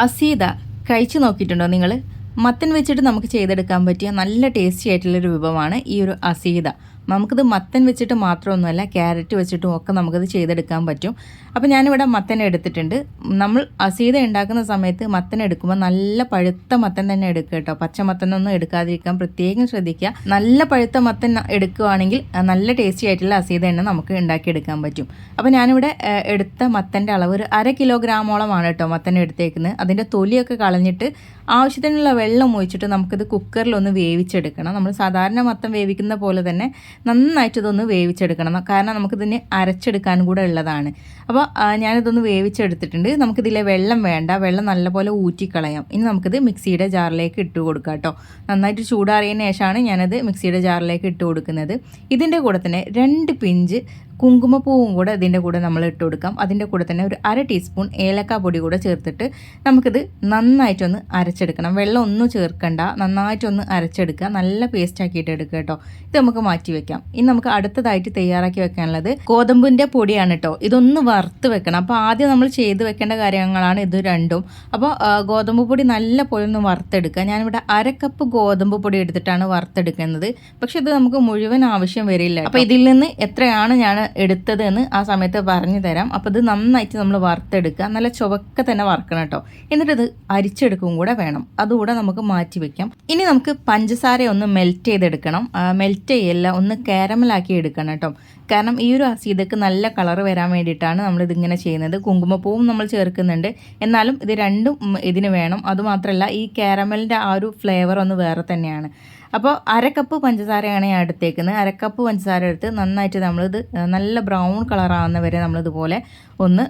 അസീത കഴിച്ചു നോക്കിയിട്ടുണ്ടോ നിങ്ങൾ മത്തൻ വെച്ചിട്ട് നമുക്ക് ചെയ്തെടുക്കാൻ പറ്റിയ നല്ല ടേസ്റ്റി ആയിട്ടുള്ളൊരു വിഭവമാണ് ഈ ഒരു അസീത. നമുക്കിത് മത്തൻ വെച്ചിട്ട് മാത്രമൊന്നുമല്ല ക്യാരറ്റ് വെച്ചിട്ടും ഒക്കെ നമുക്കിത് ചെയ്തെടുക്കാൻ പറ്റും. അപ്പോൾ ഞാനിവിടെ മത്തൻ എടുത്തിട്ടുണ്ട്. നമ്മൾ അസീത ഉണ്ടാക്കുന്ന സമയത്ത് മത്തൻ എടുക്കുമ്പോൾ നല്ല പഴുത്ത മത്തൻ തന്നെ എടുക്കുക കേട്ടോ. പച്ച മത്തനൊന്നും എടുക്കാതിരിക്കാൻ പ്രത്യേകം ശ്രദ്ധിക്കുക. നല്ല പഴുത്ത മത്തൻ എടുക്കുകയാണെങ്കിൽ നല്ല ടേസ്റ്റി ആയിട്ടുള്ള അസീത എണ്ണ നമുക്ക് ഉണ്ടാക്കിയെടുക്കാൻ പറ്റും. അപ്പോൾ ഞാനിവിടെ എടുത്ത മത്തന്റെ അളവ് ഒരു അര കിലോഗ്രാമോളമാണ് കേട്ടോ മത്തൻ എടുത്തേക്കുന്നത്. അതിന്റെ തൊലിയൊക്കെ കളഞ്ഞിട്ട് ആവശ്യത്തിനുള്ള വെള്ളം ഒഴിച്ചിട്ട് നമുക്കിത് കുക്കറിലൊന്ന് വേവിച്ചെടുക്കണം. നമ്മൾ സാധാരണ മത്തം വേവിക്കുന്ന പോലെ തന്നെ നന്നായിട്ട് ഇതൊന്ന് വേവിച്ചെടുക്കണം. കാരണം നമുക്കിതിന് അരച്ചെടുക്കാൻ കൂടെ ഉള്ളതാണ്. അപ്പോൾ ഞാനിതൊന്ന് വേവിച്ചെടുത്തിട്ടുണ്ട്. നമുക്കിതിലെ വെള്ളം വേണ്ട. വെള്ളം നല്ലപോലെ ഊറ്റിക്കളയാം. ഇനി നമുക്കിത് മിക്സിയുടെ ജാറിലേക്ക് ഇട്ട് കൊടുക്കാം കേട്ടോ. നന്നായിട്ട് ചൂടാറിയതിന് ശേഷമാണ് ഞാനത് മിക്സിയുടെ ജാറിലേക്ക് ഇട്ട് കൊടുക്കുന്നത്. ഇതിന്റെ കൂടെ തന്നെ രണ്ട് പിഞ്ച് കുങ്കുമപ്പൂവും കൂടെ ഇതിന്റെ കൂടെ നമ്മൾ ഇട്ട് കൊടുക്കാം. അതിന്റെ കൂടെ തന്നെ ഒരു അര ടീസ്പൂൺ ഏലക്ക പൊടി കൂടെ ചേർത്തിട്ട് നമുക്കിത് നന്നായിട്ടൊന്ന് അരച്ചെടുക്കണം. വെള്ളം ഒന്നും ചേർക്കണ്ട. നന്നായിട്ടൊന്ന് അരച്ചെടുക്കുക. നല്ല പേസ്റ്റ് ആക്കിയിട്ട് എടുക്കുക കേട്ടോ. ഇത് നമുക്ക് മാറ്റി വെക്കാം. ഇനി നമുക്ക് അടുത്തതായിട്ട് തയ്യാറാക്കി വെക്കാനുള്ളത് ഗോതമ്പിന്റെ പൊടിയാണ് കേട്ടോ. ഇതൊന്ന് വറുത്ത് വെക്കണം. അപ്പോൾ ആദ്യം നമ്മൾ ചെയ്ത് വെക്കേണ്ട കാര്യങ്ങളാണ് ഇത് രണ്ടും. അപ്പോൾ ഗോതമ്പ് പൊടി നല്ല പോലെ ഒന്ന് വറുത്തെടുക്കുക. ഞാനിവിടെ അര കപ്പ് ഗോതമ്പ് പൊടി എടുത്തിട്ടാണ് വറുത്തെടുക്കുന്നത്. പക്ഷെ ഇത് നമുക്ക് മുഴുവൻ ആവശ്യം വരില്ല അപ്പോൾ ഇതിൽ നിന്ന് എത്രയാണ് ഞാൻ എടുത്തത് എന്ന് ആ സമയത്ത് പറഞ്ഞു തരാം. അപ്പോൾ ഇത് നന്നായിട്ട് നമ്മൾ വറുത്തെടുക്കുക. നല്ല ചുവക്ക തന്നെ വറുക്കണം കേട്ടോ. എന്നിട്ട് ഇത് അരിച്ചെടുക്കും കൂടെ വേണം. അതുകൂടെ നമുക്ക് മാറ്റി വെക്കാം. ഇനി നമുക്ക് പഞ്ചസാര ഒന്ന് മെൽറ്റ് ചെയ്തെടുക്കണം മെൽറ്റ് ചെയ്യല്ല ഒന്ന് കാരമലാക്കി എടുക്കണം കേട്ടോ. കാരണം ഈ ഒരു അസീതക്ക് നല്ല കളർ വരാൻ വേണ്ടിയിട്ടാണ് നമ്മൾ ഇതിങ്ങനെ ചെയ്യുന്നത്. കുങ്കുമപ്പൂവും നമ്മൾ ചേർക്കുന്നുണ്ട്. എന്നാലും ഇത് രണ്ടും ഇതിന് വേണം. അതുമാത്രമല്ല ഈ കാരമലിന്റെ ആ ഒരു ഫ്ലേവർ ഒന്ന് വേറെ തന്നെയാണ്. അപ്പോൾ അരക്കപ്പ് പഞ്ചസാരയാണ് ഞാൻ എടുത്തേക്കുന്നത്. അരക്കപ്പ് പഞ്ചസാര എടുത്ത് നന്നായിട്ട് നമ്മളിത് നല്ല ബ്രൗൺ കളറാകുന്ന വരെ നമ്മളിതുപോലെ ഒന്ന്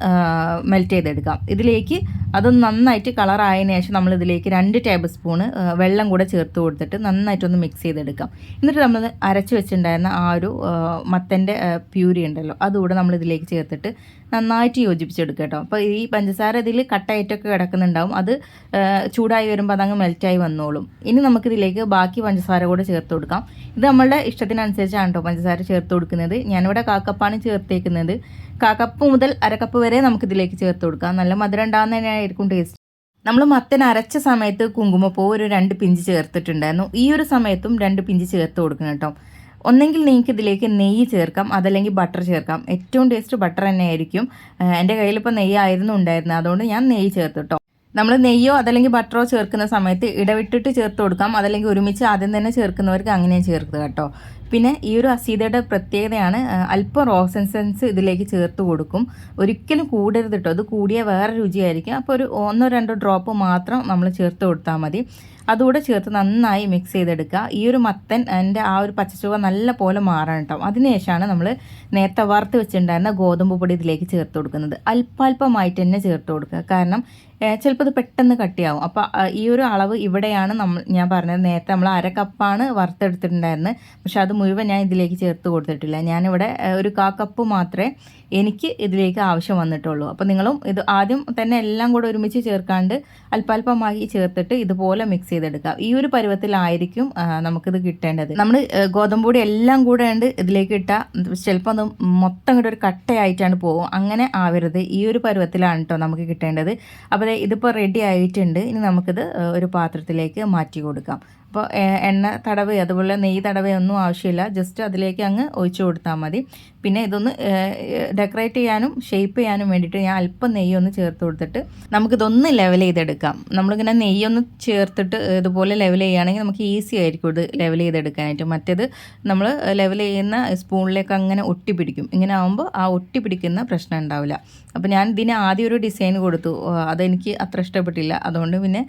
മെൽറ്റ് ചെയ്തെടുക്കാം. ഇതിലേക്ക് അത് നന്നായിട്ട് കളറായതിനു ശേഷം നമ്മൾ ഇതിലേക്ക് രണ്ട് ടേബിൾ സ്പൂണ് വെള്ളം കൂടെ ചേർത്ത് കൊടുത്തിട്ട് നന്നായിട്ടൊന്ന് മിക്സ് ചെയ്തെടുക്കാം. എന്നിട്ട് നമ്മൾ അരച്ച് വെച്ചിട്ടുണ്ടായിരുന്ന ആ ഒരു മത്തന്റെ പ്യൂരി ഉണ്ടല്ലോ അതുകൂടെ നമ്മൾ ഇതിലേക്ക് ചേർത്തിട്ട് നന്നായിട്ട് യോജിപ്പിച്ചെടുക്കുക കേട്ടോ. അപ്പോൾ ഈ പഞ്ചസാര ഇതിൽ കട്ടായിട്ടൊക്കെ കിടക്കുന്നുണ്ടാവും. അത് ചൂടായി വരുമ്പോൾ അതങ്ങ് മെൽറ്റായി വന്നോളും. ഇനി നമുക്കിതിലേക്ക് ബാക്കി പഞ്ചസാര കൂടെ ചേർത്ത് കൊടുക്കാം. ഇത് നമ്മളുടെ ഇഷ്ടത്തിനനുസരിച്ചാണ് കേട്ടോ പഞ്ചസാര ചേർത്ത് കൊടുക്കുന്നത്. ഞാനിവിടെ കാക്കപ്പാണ് ചേർത്തേക്കുന്നത്. കാക്കപ്പ് മുതൽ അരക്കപ്പ് വരെ നമുക്കിതിലേക്ക് ചേർത്ത് കൊടുക്കാം. നല്ല മധുരം ഉണ്ടാകുന്ന തന്നെയായിരിക്കും ടേസ്റ്റ് നമ്മൾ മത്തൻ അരച്ച സമയത്ത് കുങ്കുമപ്പൂ ഒരു രണ്ട് പിഞ്ച് ചേർത്തിട്ടുണ്ടായിരുന്നു. ഈ ഒരു സമയത്തും രണ്ട് പിഞ്ച് ചേർത്ത് കൊടുക്കണം കേട്ടോ. ഒന്നെങ്കിൽ നിങ്ങൾക്ക് ഇതിലേക്ക് നെയ്യ് ചേർക്കാം അതല്ലെങ്കിൽ ബട്ടർ ചേർക്കാം. ഏറ്റവും ടേസ്റ്റ് ബട്ടർ തന്നെ ആയിരിക്കും എന്റെ കയ്യിലിപ്പോൾ നെയ്യ് ആയിരുന്നു ഉണ്ടായിരുന്നത്. അതുകൊണ്ട് ഞാൻ നെയ്യ് ചേർത്ത് കേട്ടോ നമ്മൾ നെയ്യോ അതല്ലെങ്കിൽ ബട്ടറോ ചേർക്കുന്ന സമയത്ത് ഇടവിട്ടിട്ട് ചേർത്ത് കൊടുക്കാം. അതല്ലെങ്കിൽ ഒരുമിച്ച് ആദ്യം തന്നെ ചേർക്കുന്നവർക്ക് അങ്ങനെ ചേർക്കുക കേട്ടോ. പിന്നെ ഈ ഒരു അസീതയുടെ പ്രത്യേകതയാണ് അല്പം റോസൻസെൻസ് ഇതിലേക്ക് ചേർത്ത് കൊടുക്കും. ഒരിക്കലും കൂടരുത് കേട്ടോ അത് കൂടിയ വേറെ രുചിയായിരിക്കും. അപ്പോൾ ഒരു ഒന്നോ രണ്ടോ ഡ്രോപ്പ് മാത്രം നമ്മൾ ചേർത്ത് കൊടുത്താൽ മതി. അതുകൂടെ ചേർത്ത് നന്നായി മിക്സ് ചെയ്തെടുക്കുക. ഈ ഒരു മത്തൻ എന്റെ ആ ഒരു പച്ചച്ചുവ നല്ല പോലെ മാറണം കേട്ടോ അതിനുശേഷമാണ് നമ്മൾ നേരത്തെ വറുത്ത് വെച്ചിട്ടുണ്ടായിരുന്ന ഗോതമ്പ് പൊടി ഇതിലേക്ക് ചേർത്ത് കൊടുക്കുന്നത്. അല്പാൽപമായിട്ട് തന്നെ ചേർത്ത് കൊടുക്കുക. കാരണം ചിലപ്പോൾ ഇത് പെട്ടെന്ന് കട്ടിയാവും. അപ്പോൾ ഈ ഒരു അളവ് ഇവിടെയാണ് നമ്മൾ ഞാൻ പറഞ്ഞത് നേരത്തെ നമ്മൾ അര കപ്പാണ് വറുത്തെടുത്തിട്ടുണ്ടായിരുന്നത്. പക്ഷേ അത് മുഴുവൻ ഞാൻ ഇതിലേക്ക് ചേർത്ത് കൊടുത്തിട്ടില്ല. ഞാനിവിടെ ഒരു കാ കപ്പ് മാത്രമേ എനിക്ക് ഇതിലേക്ക് ആവശ്യം വന്നിട്ടുള്ളൂ. അപ്പോൾ നിങ്ങളും ഇത് ആദ്യം തന്നെ എല്ലാം കൂടെ ഒരുമിച്ച് ചേർക്കാണ്ട് അല്പാൽപമായി ചേർത്തിട്ട് ഇതുപോലെ മിക്സ് ചെയ്തെടുക്കാം. ഈ ഒരു പരുവത്തിലായിരിക്കും നമുക്കിത് കിട്ടേണ്ടത്. നമ്മൾ ഗോതമ്പ് പൊടി എല്ലാം കൂടെ ഉണ്ട് ഇതിലേക്ക് ഇട്ടാൽ ചിലപ്പോൾ അത് മൊത്തം കൂടെ ഒരു കട്ടയായിട്ടാണ് പോകും അങ്ങനെ ആവരുത്. ഈ ഒരു പരുവത്തിലാണ് കേട്ടോ നമുക്ക് കിട്ടേണ്ടത്. അപ്പോൾ ഇതിപ്പോൾ റെഡി ആയിട്ടുണ്ട്. ഇനി നമുക്കിത് ഒരു പാത്രത്തിലേക്ക് മാറ്റി കൊടുക്കാം. അപ്പോൾ എണ്ണ തടവ് അതുപോലെ നെയ്യ് തടവ് ഒന്നും ആവശ്യമില്ല. ജസ്റ്റ് അതിലേക്ക് അങ്ങ് ഒഴിച്ചു കൊടുത്താൽ മതി. പിന്നെ ഇതൊന്ന് ഡെക്കറേറ്റ് ചെയ്യാനും ഷേപ്പ് ചെയ്യാനും വേണ്ടിയിട്ട് ഞാൻ അല്പം നെയ്യ് ഒന്ന് ചേർത്ത് കൊടുത്തിട്ട് നമുക്കിതൊന്ന് ലെവൽ ചെയ്തെടുക്കാം. നമ്മളിങ്ങനെ നെയ്യൊന്ന് ചേർത്തിട്ട് ഇതുപോലെ ലെവൽ ചെയ്യുകയാണെങ്കിൽ നമുക്ക് ഈസി ആയിരിക്കും ഇത് ലെവൽ ചെയ്തെടുക്കാനായിട്ട്. മറ്റേത് നമ്മൾ ലെവൽ ചെയ്യുന്ന സ്പൂണിലേക്ക് അങ്ങനെ ഒട്ടി പിടിക്കും. ഇങ്ങനെ ആകുമ്പോൾ ആ ഒട്ടി പിടിക്കുന്ന പ്രശ്നം ഉണ്ടാവില്ല. അപ്പോൾ ഞാൻ ഇതിന് ആദ്യം ഒരു ഡിസൈൻ കൊടുത്തു. അതെനിക്ക് അത്ര ഇഷ്ടപ്പെട്ടില്ല. അതുകൊണ്ട് പിന്നെ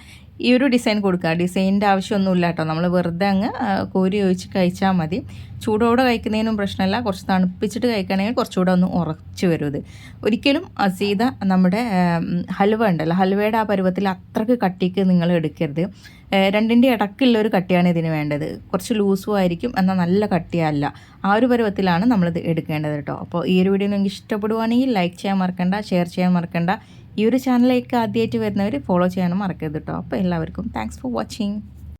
ഈ ഒരു ഡിസൈൻ കൊടുക്കുക. ഡിസൈനിന്റെ ആവശ്യമൊന്നുമില്ല. കേട്ടോ. നമ്മൾ വെറുതെ അങ്ങ് കോരി ഒഴിച്ച് കഴിച്ചാൽ മതി. ചൂടോടെ കഴിക്കുന്നതിനും പ്രശ്നമല്ല കുറച്ച് തണുപ്പിച്ചിട്ട് കഴിക്കുകയാണെങ്കിൽ കുറച്ചുകൂടെ ഒന്ന് ഉറച്ചു വരും ഒരിക്കലും അസീത നമ്മുടെ ഹൽവ ഉണ്ടല്ലോ. ഹൽവയുടെ ആ പരുവത്തിൽ അത്രയ്ക്ക് കട്ടിക്ക് നിങ്ങൾ എടുക്കരുത്. രണ്ടിന്റെ ഇടക്കുള്ളൊരു കട്ടിയാണ് ഇതിന് വേണ്ടത്. കുറച്ച് ലൂസും ആയിരിക്കും. എന്നാൽ നല്ല കട്ടിയല്ല. ആ ഒരു പരുവത്തിലാണ് നമ്മളിത് എടുക്കേണ്ടത് കേട്ടോ. അപ്പോൾ ഈ ഒരു വീഡിയോ നിങ്ങൾക്ക് ഇഷ്ടപ്പെടുവാണെങ്കിൽ ലൈക്ക് ചെയ്യാൻ മറക്കണ്ട ഷെയർ ചെയ്യാൻ മറക്കണ്ട. ഈ ഒരു ചാനലിലേക്ക് ആദ്യമായിട്ട് വരുന്നവർ ഫോളോ ചെയ്യാനും മറക്കരുത് കേട്ടോ. അപ്പോൾ എല്ലാവർക്കും താങ്ക്സ് ഫോർ വാച്ചിങ്.